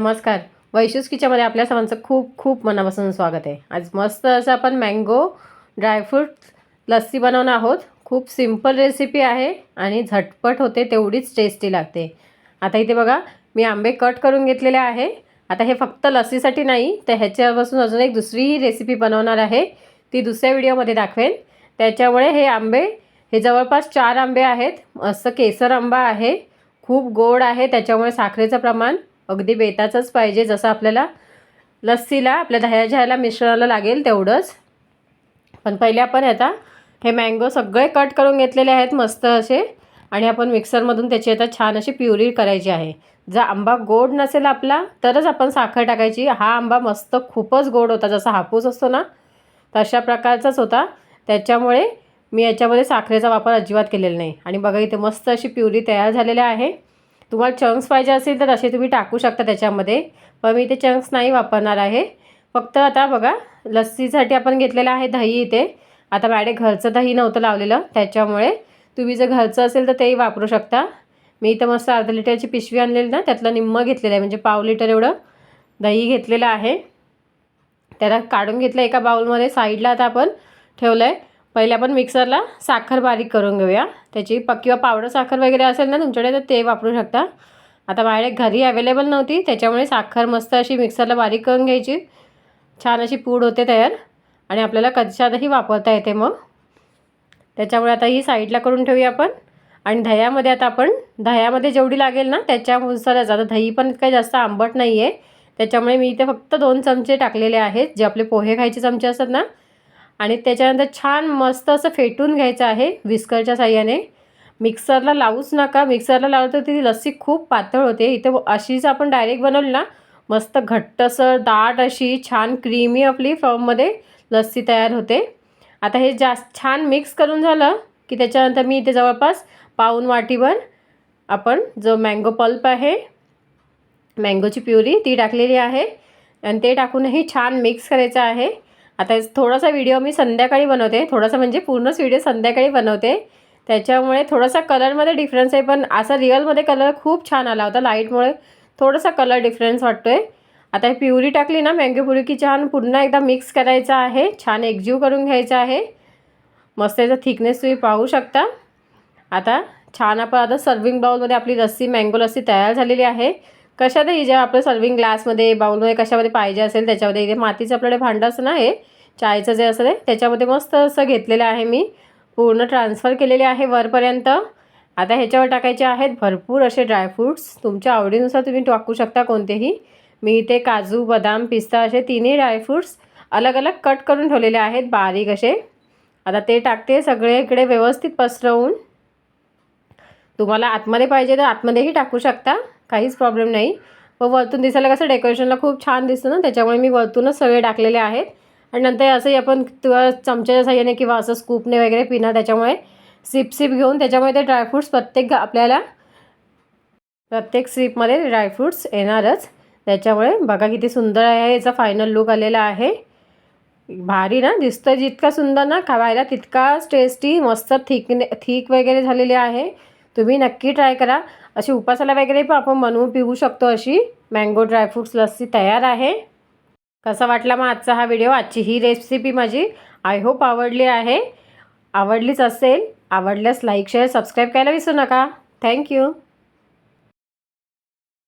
नमस्कार. वैशूस किचनमध्ये आपल्या सर्वांचं खूप खूप मनापासून स्वागत आहे. आज मस्त असं आपण मँगो ड्रायफ्रूट लस्सी बनवणार आहोत. खूप सिंपल रेसिपी आहे आणि झटपट होते तेवढीच टेस्टी लागते. आता इथे बघा मी आंबे कट करून घेतलेले आहे. आता हे फक्त लस्सीसाठी नाही तर ह्याच्यापासून अजून एक दुसरीही रेसिपी बनवणार आहे. ती दुसऱ्या व्हिडिओमध्ये दाखवेन. त्याच्यामुळे हे आंबे हे जवळपास चार आंबे आहेत. असं केसर आंबा आहे. खूप गोड आहे त्याच्यामुळे साखरेचं प्रमाण अगदी बेताचंच पाहिजे. जसं आपल्याला लस्सीला आपल्या दह्याच्या मिश्रणाला लागेल तेवढंच. पण पहिले आपण आता हे मँगो सगळे कट करून घेतलेले आहेत मस्त असे. आणि आपण मिक्सरमधून त्याची आता छान अशी प्युरी करायची आहे. जर आंबा गोड नसेल आपला तरच आपण साखर टाकायची. हा आंबा मस्त खूपच गोड होता. जसा हापूस असतो ना तशा प्रकारचाच होता. त्याच्यामुळे मी याच्यामध्ये साखरेचा वापर अजिबात केलेला नाही. आणि बघा इथे मस्त अशी प्युरी तयार झालेली आहे. तुम्हाला चंक्स पाहिजे असेल तर तसे तुम्ही टाकू शकता त्याच्यामध्ये. पण मी ते चंक्स नाही वापरणार आहे. फक्त आता बघा लस्सीसाठी आपण घेतलेलं आहे दही इथे. आता मॅडे घरचं दही नव्हतं लावलेलं त्याच्यामुळे तुम्ही जर घरचं असेल तर तेही वापरू शकता. मी इथं मस्त अर्धा लिटरची पिशवी आणलेली ना त्यातलं निम्म घेतलेलं आहे म्हणजे पाव लिटर एवढं दही घेतलेलं आहे. त्याला काढून घेतलं एका बाउलमध्ये साईडला आता आपण ठेवलं आहे पहिले आपण मिक्सरला साखर बारीक करून घेऊया. त्याची प किंवा पावडर साखर वगैरे असेल ना तुमच्याकडे तर ते वापरू शकता. आता माझ्याकडे घरी अवेलेबल नव्हती त्याच्यामुळे साखर मस्त अशी मिक्सरला बारीक करून घ्यायची. छान अशी पूड होते तयार. आणि आपल्याला कशातही वापरता येते मग. त्याच्यामुळे आता ही साईडला करून ठेवूया आपण. आणि दह्यामध्ये आता आपण दह्यामध्ये जेवढी लागेल ना त्याच्यानुसारच आता दही पण काही जास्त आंबट नाही आहे त्याच्यामुळे मी इथे फक्त दोन चमचे टाकलेले आहेत. जे आपले पोहे खायचे चमचे असतात ना आणि त्याच्यानंतर छान मस्त असं फेटून घ्यायचं आहे विस्करच्या साह्याने. मिक्सरला लावूच नका. मिक्सरला लावलं तर ती लस्सी खूप पातळ होते. इथे अशीच आपण डायरेक्ट बनवली ना मस्त घट्टसर दाट अशी छान क्रीमी आपली फॉर्ममध्ये लस्सी तयार होते. आता हे जास्त छान मिक्स करून झालं की त्याच्यानंतर मी इथे जवळपास पाऊन वाटीवर आपण जो मँगो पल्प आहे मँगोची प्युरी ती टाकलेली आहे. आणि ते टाकूनही छान मिक्स करायचं आहे. आता थोडासा व्हिडिओ मी संध्याकाळी बनवते. थोडासा म्हणजे पूर्णच व्हिडिओ संध्याकाळी बनवते. त्याच्यामुळे थोडासा कलरमध्ये डिफरन्स आहे पण असा रिअलमध्ये कलर खूप छान आला होता लाईटमुळे थोडासा कलर डिफरन्स वाटतो आहे आता हे प्युरी टाकली ना मँगो प्युरी की छान पुन्हा एकदा मिक्स करायचा आहे. छान एकजीव करून घ्यायचा आहे. मस्त याचा थिकनेस तुम्ही पाहू शकता. आता छान आपण आता सर्विंग बाउलमध्ये आपली लस्सी मँगो लस्सी तयार झालेली आहे. कशातही जेव्हा आपलं सर्विंग ग्लासमध्ये बाउलमध्ये कशामध्ये पाहिजे असेल त्याच्यामध्ये. इथे मातीचं आपल्याकडे भांडं असं ना हे चायचं जे असं त्याच्यामध्ये मस्त असं घेतलेलं आहे मी. पूर्ण ट्रान्सफर केलेले आहे वरपर्यंत. आता ह्याच्यावर टाकायचे आहेत भरपूर असे ड्रायफ्रूट्स तुमच्या आवडीनुसार तुम्ही टाकू शकता कोणतेही. मी इथे काजू बदाम पिस्ता असे तिन्ही ड्रायफ्रूट्स अलग अलग कट करून ठेवलेले आहेत बारीक असे. आता ते टाकते सगळे इकडे व्यवस्थित पसरवून. तुम्हाला आतमध्ये पाहिजे तर आतमध्येही टाकू शकता. काहीच प्रॉब्लेम नाही. व वरतून दिसायला कसं डेकोरेशनला खूप छान दिसतं ना त्याच्यामुळे मी वरतूनच सगळे टाकलेले आहेत. आणि नंतर असंही आपण चमच्याच्या साह्याने किंवा असं स्कूपने वगैरे पिणार त्याच्यामुळे सिप सिप घेऊन त्याच्यामुळे ते ड्रायफ्रूट्स प्रत्येक आपल्याला प्रत्येक सिपमध्ये ड्रायफ्रूट्स येणारच. त्याच्यामुळे बघा किती सुंदर आहे याचा फायनल लुक आलेला आहे. भारी ना दिसतं जितका सुंदर ना खावायला तितकाच टेस्टी मस्त थिकने थिक वगैरे झालेली आहे. तुम्ही नक्की ट्राय करा. अशी उपासाला वगैरे पण आपण बनवून पिऊ शकतो अशी मँगो ड्रायफ्रूट्स लस्सी तयार आहे. कसा वाटला मग आजचा हा व्हिडिओ आजची ही रेसिपी माझी आय होप आवडली आहे. आवडलीच असेल आवडल्यास लाईक शेअर सबस्क्राईब करायला विसरू नका. थँक्यू